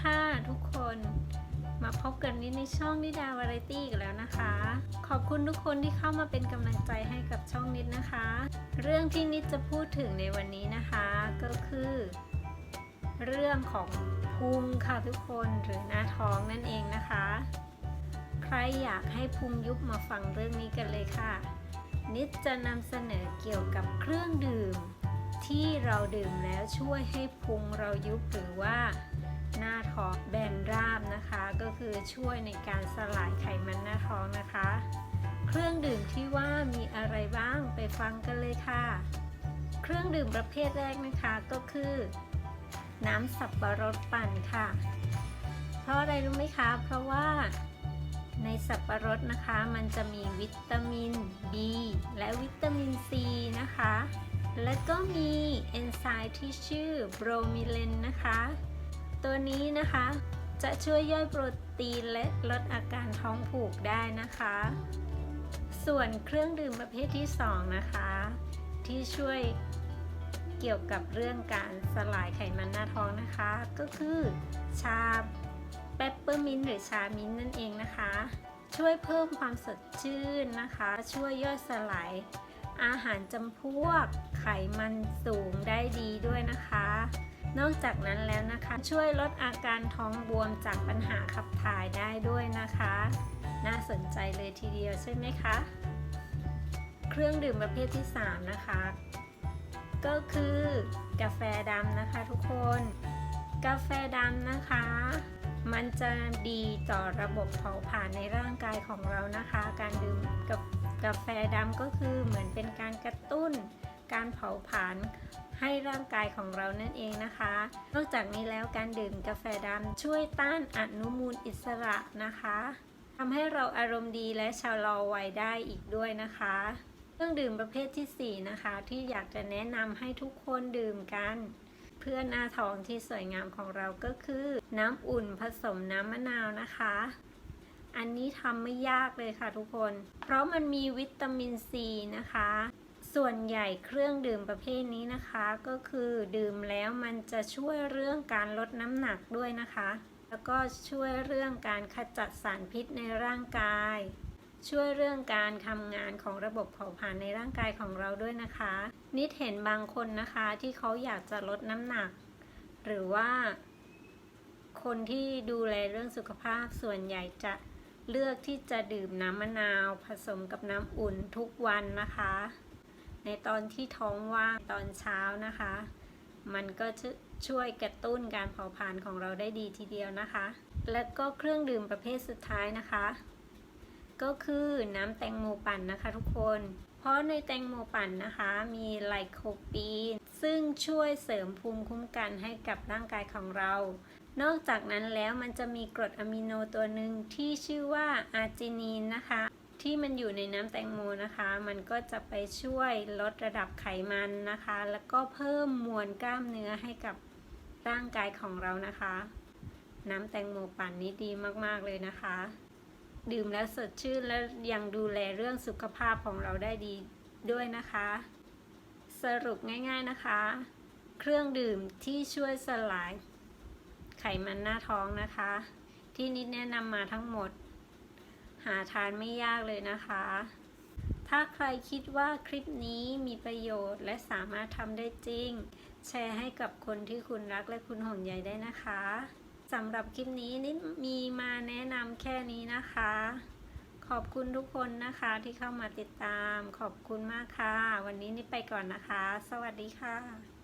ค่ะทุกคนมาพบกันนิดในช่องนิดาวาไรตี้อีกแล้วนะคะ ขอบคุณทุกคนที่เข้ามาเป็นกำลังใจให้กับช่องนิดนะคะ เรื่องที่นิดจะพูดถึงในวันนี้นะคะ ก็คือ เรื่องของพุงค่ะทุกคนหรือหน้าท้องนั่นเองนะคะ ใครอยากให้พุงยุบมาฟังเรื่องนี้กันเลยค่ะ นิดจะนำเสนอเกี่ยวกับเครื่องดื่ม ที่เราดื่มแล้วช่วยให้พุงเรายุบหรือว่า หน้าท้องแบนราบนะคะ ก็คือช่วยในการสลายไขมันหน้าท้องนะคะ เครื่องดื่มที่ว่ามีอะไรบ้างไปฟังกันเลยค่ะ เครื่องดื่มประเภทแรกนะคะก็คือ น้ำสับปะรดปั่นค่ะ เพราะอะไรรู้ไหมคะ เพราะว่าในสับปะรดนะคะมันจะมีวิตามิน B และวิตามิน C นะคะ และก็มีเอนไซม์ที่ชื่อโบรมิเลนนะคะ ตัวนี้นะคะ จะช่วยย่อยโปรตีนและลดอาการท้องผูกได้นะคะ ส่วนเครื่องดื่มประเภทที่ 2 นะคะ ที่ช่วยเกี่ยวกับเรื่องการสลายไขมันหน้าท้องนะคะ ก็คือชาเปปเปอร์มินหรือชามิ้นนั่นเองนะคะ ช่วยเพิ่มความสดชื่นนะคะ ช่วยย่อยสลายอาหารจำพวกไขมันสูงได้ดีด้วยนะคะ นอกจากนั้นแล้วนะคะ ช่วยลดอาการท้องบวมจากปัญหาขับถ่ายได้ด้วยนะคะ น่าสนใจเลยทีเดียวใช่ไหมคะ เครื่องดื่มประเภทที่ 3 นะคะ ก็คือกาแฟดำนะคะทุกคน กาแฟดำนะคะ มันจะดีต่อระบบเผาผลาญในร่างกายของเรานะคะ การดื่มกับกาแฟดำก็คือเหมือนเป็นการกระตุ้นการเผาผลาญ ให้ร่างกายของเรานั่นเองนะคะ นอกจากนี้แล้วการดื่มกาแฟดำช่วยต้านอนุมูลอิสระนะคะทำให้เราอารมณ์ดีและชะลอวัยได้อีกด้วยนะคะเครื่องดื่มประเภททีสี่ 4 นะคะ ที่อยากจะแนะนำให้ทุกคนดื่มกัน เพื่อหน้าท้องที่สวยงามของเราก็คือ น้ำอุ่นผสมน้ำมะนาวนะคะ อันนี้ทำไม่ยากเลยค่ะทุกคน เพราะมันมีวิตามินซีนะคะ ส่วนใหญ่เครื่องดื่มประเภทนี้นะคะ ก็คือดื่มแล้วมันจะช่วยเรื่องการลดน้ำหนักด้วยนะคะ แล้วก็ช่วยเรื่องการขจัดสารพิษในร่างกาย ช่วยเรื่องการทำงานของระบบเผาผลาญในร่างกายของเราด้วยนะคะ นิดเห็นบางคนนะคะที่เขาอยากจะลดน้ำหนัก หรือว่า คนที่ดูแลเรื่องสุขภาพส่วนใหญ่จะเลือกที่จะดื่มน้ำมะนาว ผสมกับน้ำอุ่นทุกวันนะคะ ในตอนที่ท้องว่างตอนเช้านะคะ มันก็ช่วยกระตุ้นการเผาผลาญของเราได้ดีทีเดียวนะคะ และก็เครื่องดื่มประเภทสุดท้ายนะคะ ก็คือน้ำแตงโมปั่นนะคะทุกคน เพราะในแตงโมปั่นนะคะ มีไลโคปีน ซึ่งช่วยเสริมภูมิคุ้มกันให้กับร่างกายของเรา นอกจากนั้นแล้วมันจะมีกรดอะมิโนตัวหนึ่งที่ชื่อว่าอาร์จินีนนะคะ ที่มันอยู่ในน้ำแตงโมนะคะ มันก็จะไปช่วยลดระดับไขมันนะคะ แล้วก็เพิ่มมวลกล้ามเนื้อให้กับร่างกายของเรานะคะ น้ำแตงโมปั่นนี้ดีมากๆเลยนะคะ ดื่มแล้วสดชื่นและยังดูแลเรื่องสุขภาพของเราได้ดีด้วยนะคะ สรุปง่ายๆนะคะ เครื่องดื่มที่ช่วยสลายไขมันหน้าท้องนะคะ ที่นิดแนะนำมาทั้งหมด หาทานไม่ยากเลยนะคะ ถ้าใครคิดว่าคลิปนี้มีประโยชน์และสามารถทำได้จริง แชร์ให้กับคนที่คุณรักและคุณห่วงใยได้นะคะสำหรับคลิปนี้นิดมีมาแนะนำแค่นี้นะคะ ขอบคุณทุกคนนะคะที่เข้ามาติดตาม ขอบคุณมากค่ะ วันนี้นิดไปก่อนนะคะ สวัสดีค่ะ